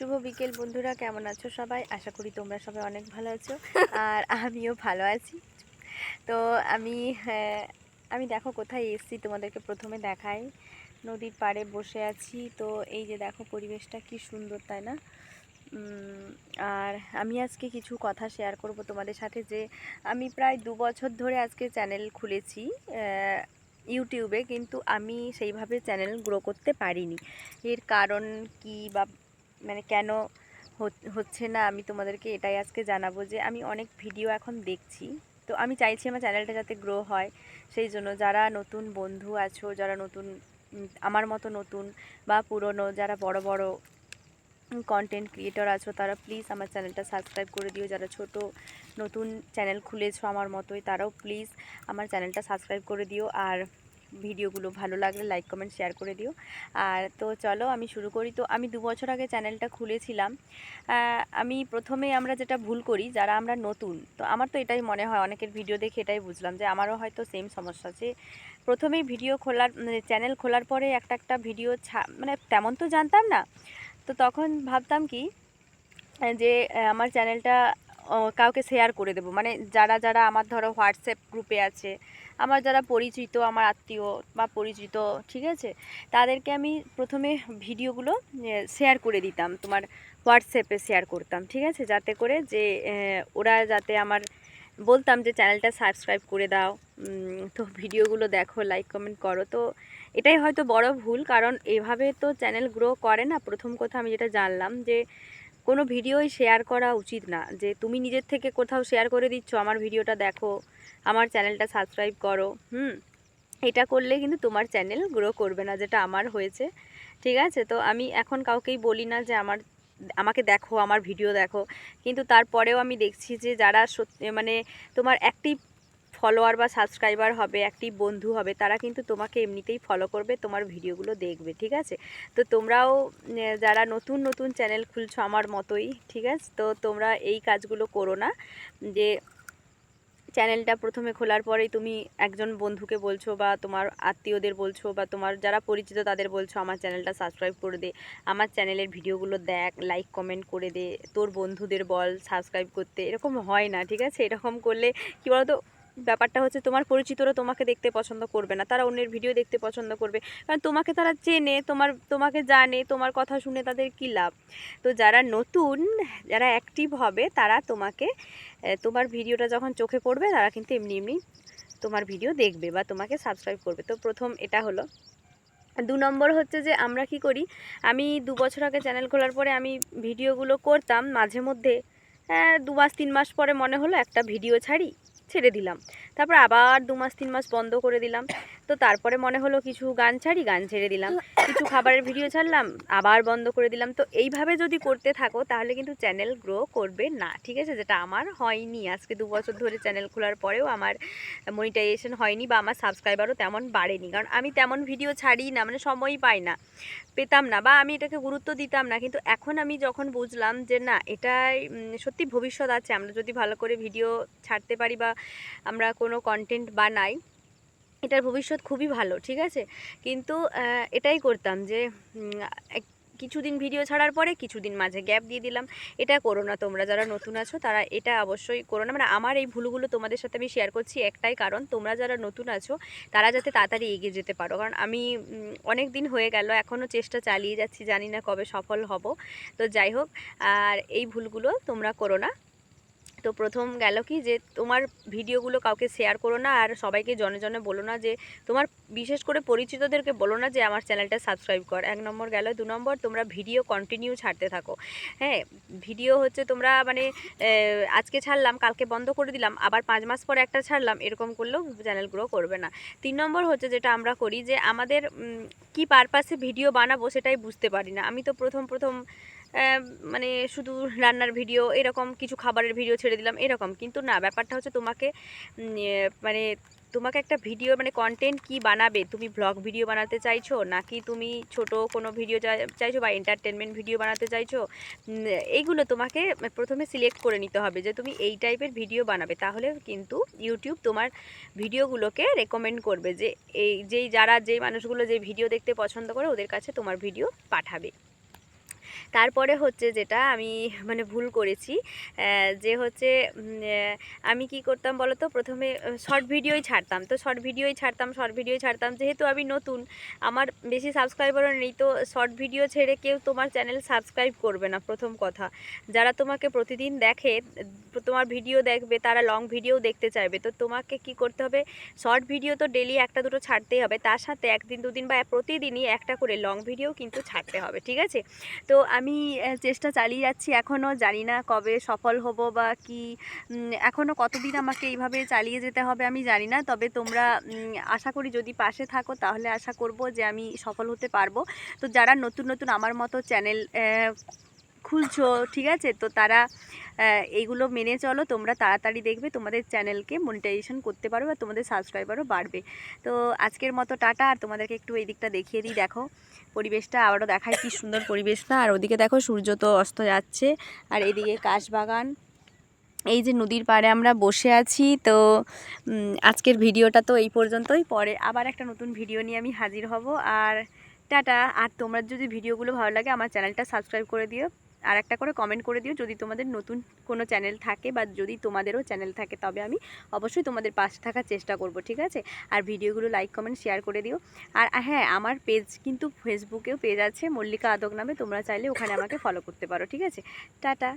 শুভ বিকেল বন্ধুরা কেমন আছো সবাই? আশা করি তোমরা সবাই অনেক ভালো আছো। আর আমিও ভালো আছি। তো আমি হ্যাঁ, আমি দেখো কোথায় এসেছি তোমাদেরকে প্রথমে দেখাই। নদীর পাড়ে বসে আছি। তো এই যে দেখো পরিবেশটা কি সুন্দর তাই না? আর আমি আজকে কিছু কথা শেয়ার করব তোমাদের সাথে যে আমি প্রায় দু বছর ধরে আজকে চ্যানেল খুলেছি ইউটিউবে কিন্তু আমি সেইভাবে চ্যানেল গ্রো করতে পারিনি। এর কারণ কি বা মানে কেন হচ- হচ্ছে না, আমি তোমাদেরকে এটাই আজকে জানাব যে আমি অনেক ভিডিও এখন দেখছি। তো আমি চাইছি আমার চ্যানেলটা যাতে গ্রো হয়, সেই জন্য যারা নতুন বন্ধু আছো, যারা নতুন আমার মতো নতুন বা পুরনো, যারা বড় বড় কন্টেন্ট ক্রিয়েটর আছো, তারা প্লিজ আমার চ্যানেলটা সাবস্ক্রাইব করে দিও। যারা ছোট, নতুন চ্যানেল খুলেছো আমার মতোই, তারাও প্লিজ আমার চ্যানেলটা সাবস্ক্রাইব করে দিও। আর ভিডিওগুলো ভালো লাগলে লাইক কমেন্ট শেয়ার করে দিও। আর তো চলো আমি শুরু করি। তো আমি দু বছর আগে চ্যানেলটা খুলেছিলাম। আমি প্রথমে আমরা যেটা ভুল করি, যারা আমরা নতুন, তো আমার তো এটাই মনে হয়, অনেকের ভিডিও দেখে এটাই বুঝলাম যে আমারও হয়তো সেম সমস্যা যে প্রথমেই ভিডিও খোলার চ্যানেল খোলার পরে একটা একটা ভিডিও ছা মানে তেমন তো জানতাম না। তো তখন ভাবতাম কি, যে আমার চ্যানেলটা কাউকে শেয়ার করে দেবো। মানে যারা যারা আমার ধরো হোয়াটসঅ্যাপ গ্রুপে আছে, আমার যারা পরিচিত, আমার আত্মীয় বা পরিচিত, ঠিক আছে? তাদেরকে আমি প্রথমে ভিডিওগুলো শেয়ার করে দিতাম, তোমার হোয়াটসঅ্যাপে শেয়ার করতাম, ঠিক আছে? যাতে করে যে ওরা যাতে আমার, বলতাম যে চ্যানেলটা সাবস্ক্রাইব করে দাও তো ভিডিওগুলো দেখো লাইক কমেন্ট করো। তো এটাই হয়তো বড় ভুল, কারণ এভাবে তো চ্যানেল গ্রো করে না। প্রথম কথা আমি যেটা জানলাম যে কোনো ভিডিওই শেয়ার করা উচিত না। যে তুমি নিজের থেকে কোথাও শেয়ার করে দিচ্ছ, আমার ভিডিওটা দেখো, আমার চ্যানেলটা সাবস্ক্রাইব করো, হুম? এটা করলে কিন্তু তোমার চ্যানেল গ্রো করবে না, যেটা আমার হয়েছে, ঠিক আছে? তো আমি এখন কাউকেই বলি না যে আমার, আমাকে দেখো, আমার ভিডিও দেখো। কিন্তু তারপরেও আমি দেখছি যে যারা সত্যি মানে তোমার অ্যাক্টিভ ফলোয়ার বা সাবস্ক্রাইবার হবে একটি বন্ধু হবে, তারা কিন্তু তোমাকে এমনিতেই ফলো করবে, তোমার ভিডিওগুলো দেখবে, ঠিক আছে? তো তোমরাও যারা নতুন নতুন চ্যানেল খুলছো আমার মতোই, ঠিক আছে? তো তোমরা এই কাজগুলো করো না, যে চ্যানেলটা প্রথমে খোলার পরেই তুমি একজন বন্ধুকে বলছো বা তোমার আত্মীয়দের বলছো বা তোমার যারা পরিচিত তাদের বলছো, আমার চ্যানেলটা সাবস্ক্রাইব করে দে, আমার চ্যানেলের ভিডিওগুলো দেখ লাইক কমেন্ট করে দে, তোর বন্ধুদের বল সাবস্ক্রাইব করতে। এরকম হয় না, ঠিক আছে? এরকম করলে কী বলতো ব্যাপারটা হচ্ছে তোমার পরিচিতরা তোমাকে দেখতে পছন্দ করবে না, তারা অন্যের ভিডিও দেখতে পছন্দ করবে। কারণ তোমাকে তারা চেনে, তোমার, তোমাকে জানে, তোমার কথা শুনে তাদের কী লাভ? তো যারা নতুন, যারা অ্যাক্টিভ হবে, তারা তোমাকে তোমার ভিডিওটা যখন চোখে পড়বে, তারা কিন্তু এমনি এমনি তোমার ভিডিও দেখবে বা তোমাকে সাবস্ক্রাইব করবে। তো প্রথম এটা হলো। দু নম্বর হচ্ছে যে আমরা কি করি, আমি দু বছর আগে চ্যানেল খোলার পরে আমি ভিডিওগুলো করতাম, মাঝে মধ্যে হ্যাঁ দু মাস, তিন মাস পরে মনে হলো একটা ভিডিও ছাড়ি। ছেড়ে দিলাম। তারপর আবার দু মাস তিন মাস বন্ধ করে দিলাম। তো তারপরে মনে হলো কিছু গান ছাড়ি, গান ছেড়ে দিলাম। কিছু খাবারের ভিডিও ছাড়লাম, আবার বন্ধ করে দিলাম। তো এইভাবে যদি করতে থাকো, তাহলে কিন্তু চ্যানেল গ্রো করবে না, ঠিক আছে? যেটা আমার হয়নি। আজকে দু বছর ধরে চ্যানেল খোলার পরেও আমার মনিটাইজেশন হয়নি বা আমার সাবস্ক্রাইবারও তেমন বাড়েনি। কারণ আমি তেমন ভিডিও ছাড়ি না মানে সময়ই পাই না, পেতাম না বা আমি এটাকে গুরুত্ব দিতাম না। কিন্তু এখন আমি যখন বুঝলাম যে না, এটাই সত্যি ভবিষ্যৎ আছে, আমরা যদি ভালো করে ভিডিও ছাড়তে পারি বা আমরা কোনো কন্টেন্ট বানাই এটার ভবিষ্যৎ খুবই ভালো, ঠিক আছে? কিন্তু এটাই করতাম যে কিছুদিন ভিডিও ছাড়ার পরে কিছুদিন মাঝে গ্যাপ দিয়ে দিলাম। এটা করো না তোমরা, যারা নতুন আছো, তারা এটা অবশ্যই করো না। মানে আমার এই ভুলগুলো তোমাদের সাথে আমি শেয়ার করছি একটাই কারণ, তোমরা যারা নতুন আছো, তারা যাতে তাড়াতাড়ি এগিয়ে যেতে পারো। কারণ আমি অনেক দিন হয়ে গেল এখনও চেষ্টা চালিয়ে যাচ্ছি, জানি না কবে সফল হব। তো যাই হোক, আর এই ভুলগুলো তোমরা করো না। তো প্রথম গেল কি যে তোমার ভিডিওগুলো কাউকে শেয়ার করো না আর সবাইকে জনে জনে বলো না যে তোমার বিশেষ করে পরিচিতদেরকে বলো না যে আমার চ্যানেলটা সাবস্ক্রাইব কর। এক নম্বর গেল। দু নম্বর, তোমরা ভিডিও কন্টিনিউ ছাড়তে থাকো। হ্যাঁ ভিডিও হচ্ছে তোমরা মানে আজকে ছাড়লাম, কালকে বন্ধ করে দিলাম, আবার পাঁচ মাস পরে একটা ছাড়লাম, এরকম করলেও চ্যানেল গ্রো করবে না। তিন নম্বর হচ্ছে যেটা আমরা করি যে আমাদের কি পারপাসে ভিডিও বানাবো সেটাই বুঝতে পারি না। আমি তো প্রথম প্রথম মানে শুধু রান্নার ভিডিও, এরকম কিছু খাবারের ভিডিও ছেড়ে দিলাম, এরকম। কিন্তু না, ব্যাপারটা হচ্ছে তোমাকে মানে তোমাকে একটা ভিডিও মানে কন্টেন্ট কি বানাবে? তুমি ব্লগ ভিডিও বানাতে চাইছো? নাকি তুমি ছোট কোনো ভিডিও চাইছো বা এন্টারটেনমেন্ট ভিডিও বানাতে চাইছো? এইগুলো তোমাকে প্রথমে সিলেক্ট করে নিতে হবে যে তুমি এই টাইপের ভিডিও বানাবে। তাহলে কিন্তু ইউটিউব তোমার ভিডিওগুলোকে রেকমেন্ড করবে যে, এই যেই যারা, যেই মানুষগুলো যে ভিডিও দেখতে পছন্দ করে, ওদের কাছে তোমার ভিডিও পাঠাবে। তারপরে হচ্ছে যেটা আমি মানে ভুল করেছি যে হচ্ছে আমি কি করতাম বলো তো প্রথমে শর্ট ভিডিওই ছাড়তাম। তো শর্ট ভিডিওই ছাড়তাম শর্ট ভিডিও ছাড়তাম। যেহেতু আমি নতুন, আমার বেশি সাবস্ক্রাইবারও নেই, তো শর্ট ভিডিও ছেড়ে কেউ তোমার চ্যানেল সাবস্ক্রাইব করবে না প্রথম কথা। যারা তোমাকে প্রতিদিন দেখে তোমার ভিডিও দেখবে, তারা লং ভিডিও দেখতে চাইবে। তো তোমাকে কি করতে হবে? শর্ট ভিডিও তো ডেলি একটা, দুটো ছাড়তেই হবে। তার সাথে একদিন, দুদিন বা প্রতিদিনই একটা করে লং ভিডিও কিন্তু ছাড়তে হবে, ঠিক আছে? তো আমি চেষ্টা চালিয়ে যাচ্ছি এখনও জানি না কবে সফল হব বা কি এখনও কতদিন আমাকে এইভাবে চালিয়ে যেতে হবে আমি জানি না। তবে তোমরা আশা করি যদি পাশে থাকো, তাহলে আশা করব যে আমি সফল হতে পারব। তো যারা নতুন নতুন আমার মতো চ্যানেল খুলছো, ঠিক আছে? তো তারা এইগুলো মেনে চলো, তোমরা তাড়াতাড়ি দেখবে, তোমাদের চ্যানেলকে মনিটাইজেশন করতে পারো বা তোমাদের সাবস্ক্রাইবারও বাড়বে। তো আজকের মতো টাটা, আর তোমাদেরকে একটু এই দিকটা দেখিয়ে দিই, দেখো। পরিবেশটা আবারও দেখায় কি সুন্দর পরিবেশটা। আর ওদিকে দেখো, সূর্য তো অস্ত যাচ্ছে। আর এদিকে কাশবাগান। এই যে নদীর পাড়ে আমরা বসে আছি, তো আজকের ভিডিওটা তো এই পর্যন্তই। পরে আবার একটা নতুন ভিডিও নিয়ে আমি হাজির হব। আর টাটা। আর তোমরা যদি ভিডিওগুলো ভালো লাগে, আমার চ্যানেলটা সাবস্ক্রাইব করে দিও। আর একটা করে কমেন্ট করে দিও যদি তোমাদের নতুন কোনো চ্যানেল থাকে বা যদি তোমাদেরও চ্যানেল থাকে, তবে আমি অবশ্যই তোমাদের পাশে থাকার চেষ্টা করব, ঠিক আছে? আর ভিডিওগুলো লাইক কমেন্ট শেয়ার করে দিও। আর হ্যাঁ আমার পেজ কিন্তু ফেসবুকেও পেজ আছে, মল্লিকা আদক নামে, তোমরা চাইলে ওখানে আমাকে ফলো করতে পারো, ঠিক আছে? টাটা!